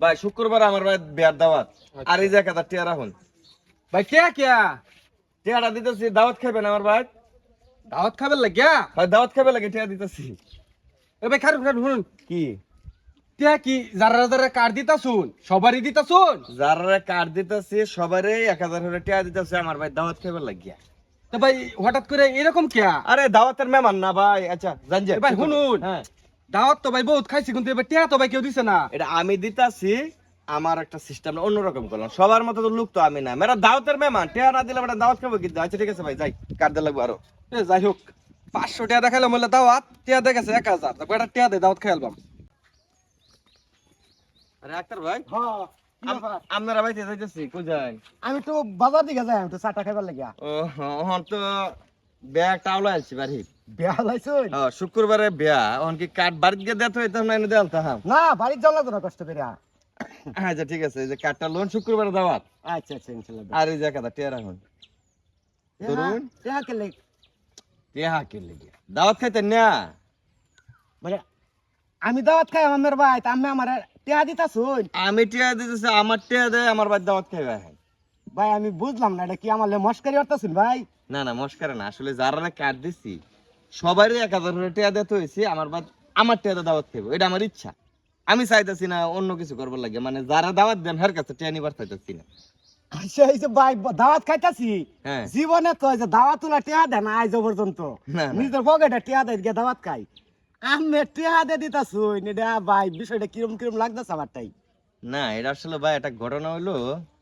ভাই শুক্রবার আমার ভাই বিয়ার দাওয়াত। আর এই যে এক হাজার টিয়া ভাই কে কে? টিয়াটা দিতেছি দাওয়াত খাবেন আমার ভাই। দাওয়াত খাবার লাগিয়া ভাই দাওয়াত খাবে লাগে টিয়া দিতেছি। এ ভাই খারুন খারুন শুনুন। কি? টিয়া কি যারা যারা কার্ড দিতা শুন সবারই দিতা শুন যারা কার্ড দিতেছি সবারই এক হাজার করে টিয়া দিতেছে আমার ভাই দাওয়াত খাবে লাগিয়া। তো ভাই হঠাৎ করে এরকম কে? আরে দাওয়াতের মেহমান না ভাই আচ্ছা জানজে ভাই শুনুন। হ্যাঁ। দাওয়াত তো ভাই বহুত খাইছি কিন্তু এবার টিয়া তো ভাই কেউ দিছে না। এটা আমি দিতাছি আমার একটা সিস্টেম অন্যরকম করলাম। সবার মতো তো লোক তো আমি না। মেরা দাওয়াতের মেহমান টিয়া না দিলে দাওয়াত খাব কিন্তু। আচ্ছা ঠিক আছে ভাই যাই দিয়ে লাগবো আরও? এ যাই হোক পাঁচশো টিয়া দেখাইলাম বলে দাওয়াত টিয়া দেখেছে এক হাজার। তারপর একটা টিয়া দিয়ে দাওয়াত খাইলাম আরে আক্তার ভাই হ্যাঁ, আপনারা ভাই যাইতেছি কই যাই? আমি তো বাজার দিকে যাই আমি তো চাটা খাইবার লাগিয়া। ও হন তো ব্যাগ টাউলা আনছি বাড়ি বিয়া লাইছুন ও শুক্রবারে বিয়া অন কি কার্ড বাড়িতে গিয়ে দেতে হইতাম না এনে দেলতা হ্যাঁ না বাড়ির যাওয়া লাগতো না কষ্ট করে। আচ্ছা ঠিক আছে এই যে কার্ডটা লোন শুক্রবারে দাওয়াত আচ্ছা আচ্ছা ইনশাল্লাহ। আর এই যে কথা টিয়া রাখুন ধরুন। টিয়া কেলে টিয়া হাকির লেগে দাওয়াত খাইতেন না। মানে আমি দাওয়াত খাই আমার ভাই তা আমি আমার টিয়া দিতা শুন আমি টিয়া দিতেছি আমার টিয়া দেয় আমার বাদ দাওয়াত খাইবে হ্যাঁ ভাই আমি বুঝলাম না এটা কি আমার লে মস্কারি করতেছুন ভাই? না না মস্কার না। আসলে যারা না কার্ড দিছি সবারই এক হাজার করে টিয়া দিতে হয়েছে আমার বাদ আমার টিয়া দাওয়াত খাইবো এটা আমার ইচ্ছা। আমি চাইতেছি না অন্য কিছু করবার লাগে মানে যারা দাওয়াত দেন হের কাছে টিয়া নিবার চাইতেছি না। আচ্ছা এই যে ভাই দাওয়াত খাইতাছি হ্যাঁ। জীবনে তো এই যে দাওয়াত তুলা টিয়া দেন আজ পর্যন্ত। নিজের পকেটে টিয়া দেয় গিয়ে দাওয়াত খাই। আমি টিয়া দিয়ে দিতা শুন এটা ভাই বিষয়টা কিরম কিরম লাগতেছে আমারটাই। না এটা আসলে ভাই একটা ঘটনা হইল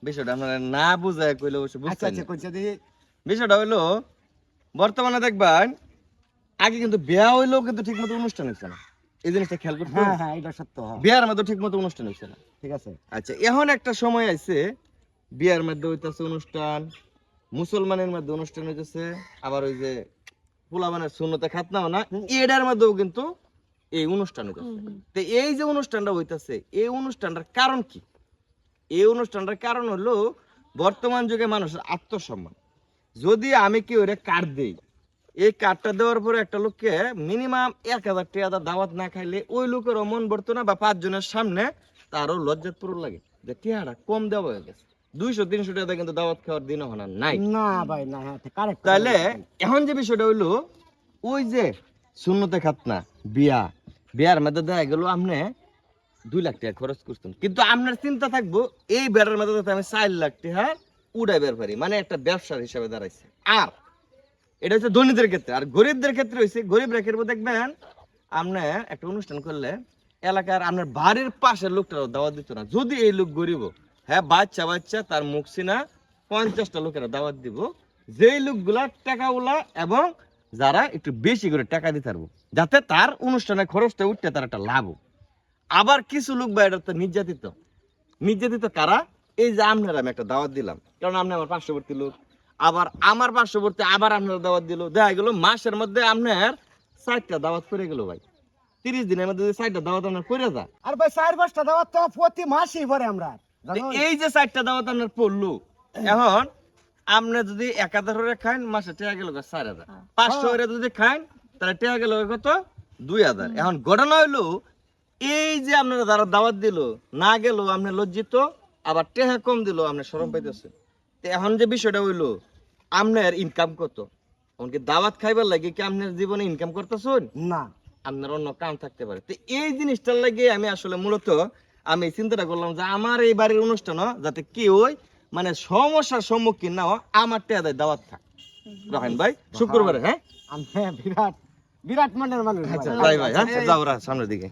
বিষয়টা আপনারা না বুঝায় কইলে অবশ্য আচ্ছা আচ্ছা কইছে দেখি বিষয়টা হইল বর্তমানে দেখবেন আগে কিন্তু বিয়া হইলেও কিন্তু ঠিক মতো অনুষ্ঠান হচ্ছে না। এই জিনিসটা খেয়াল করতে হ্যাঁ হ্যাঁ এটা সত্য হ্যাঁ। বিয়ার মধ্যে ঠিক মতো অনুষ্ঠান হচ্ছে না। ঠিক আছে। আচ্ছা এখন একটা সময় আছে বিয়ার মধ্যে হইতেছে অনুষ্ঠান মুসলমানের মধ্যে অনুষ্ঠান হইতেছে আবার ওই যে পোলাবানের শূন্যতে খাতনাও না এটার মধ্যেও কিন্তু এই অনুষ্ঠান হইতেছে। তো এই যে অনুষ্ঠানটা হইতেছে এই অনুষ্ঠানটার কারণ কি? এই অনুষ্ঠানটার কারণ হলো বর্তমান যুগে মানুষের আত্মসম্মান। যদি আমি কি ওরে কার্ড দেই? এই কার্ডটা দেওয়ার পরে একটা লোককে মিনিমাম এক হাজার টাকা দাওয়াত না খাইলে ওই লোকের মন বর্ত না বা পাঁচজনের সামনে তারও লজ্জাতপুর লাগে। যে টিয়াটা কম দেওয়া হয়ে গেছে। দুইশো তিনশো টাকা কিন্তু দাওয়াত খাওয়ার দিন হনা নাই। না ভাই না হ্যাঁ তাহলে এখন যে বিষয়টা হইল ওই যে শূন্যতে খাতনা বিয়া। বিয়ার মধ্যে দেখা গেল আপনি দুই লাখ টাকা খরচ করছেন কিন্তু আপনার চিন্তা থাকব এই বেড়ার মধ্যে আমি চার লাখ টাকা উড়াই বের পারি মানে একটা ব্যবসার হিসাবে দাঁড়াইছে। আর এটা হচ্ছে ধনীদের ক্ষেত্রে, আর গরিবদের ক্ষেত্রে হয়েছে গরিব রেখের দেখবেন আপনি একটা অনুষ্ঠান করলে এলাকার আপনার বাড়ির পাশের লোকটারও দাওয়াত দিত না। যদি এই লোক গরিব হ্যাঁ বাচ্চা বাচ্চা, তার মুখ সিনা, পঞ্চাশটা লোকেরা দাওয়াত দিব। যেই লোকগুলা টাকাগুলা এবং যারা একটু বেশি করে টাকা দিতে পারব, যাতে তার অনুষ্ঠানে খরচটা উঠতে তার একটা লাভ আবার কিছু লোক বা এটা তো নির্যাতিত। নির্যাতিত কারা? এই যে আপনারা আমি একটা দাওয়াত দিলাম। কারণ আপনি আমার পার্শ্ববর্তী লোক। আবার আমার পার্শ্ববর্তী আবার আপনারা দাওয়াত দিল। দেখা গেল মাসের মধ্যে আপনার চারটা দাওয়াত করে গেল ভাই। তিরিশ দিনের মধ্যে চারটা দাওয়াত আপনার করে যা আর ভাই চার পাঁচটা দাওয়াত তো প্রতি মাসেই পরে আমরা। এই যে চারটা দাওয়াত আপনার পড়ল এখন আপনি যদি এক হাজার করে খান মাসে টেয়া গেল চার হাজার। পাঁচশো করে যদি খান তাহলে টেয়া গেল কত? দুই হাজার। এখন ঘটনা হইল এই যে আপনারা যারা দাওয়াত দিল না গেল আপনি লজ্জিত? আবার টেহা কম দিল আপনি সরম পাইতেছে। তো এখন যে বিষয়টা হইল আপনার ইনকাম কত? এমনকি দাওয়াত খাইবার লাগে কি আপনার জীবনে ইনকাম করতেছেন? না। আপনার অন্য কাম থাকতে পারে। তো এই জিনিসটার লাগে আমি আসলে মূলত আমি চিন্তাটা করলাম যে আমার এই বাড়ির অনুষ্ঠান যাতে কি ওই মানে সমস্যার সম্মুখীন না হয়, আমার টেয়াদের দাওয়াত থাক। রাখেন ভাই শুক্রবারে হ্যাঁ? আমি বিরাট বিরাট মনের মানুষ ভাই। আচ্ছা যাই ভাই হ্যাঁ? যাও সামনের দিকে।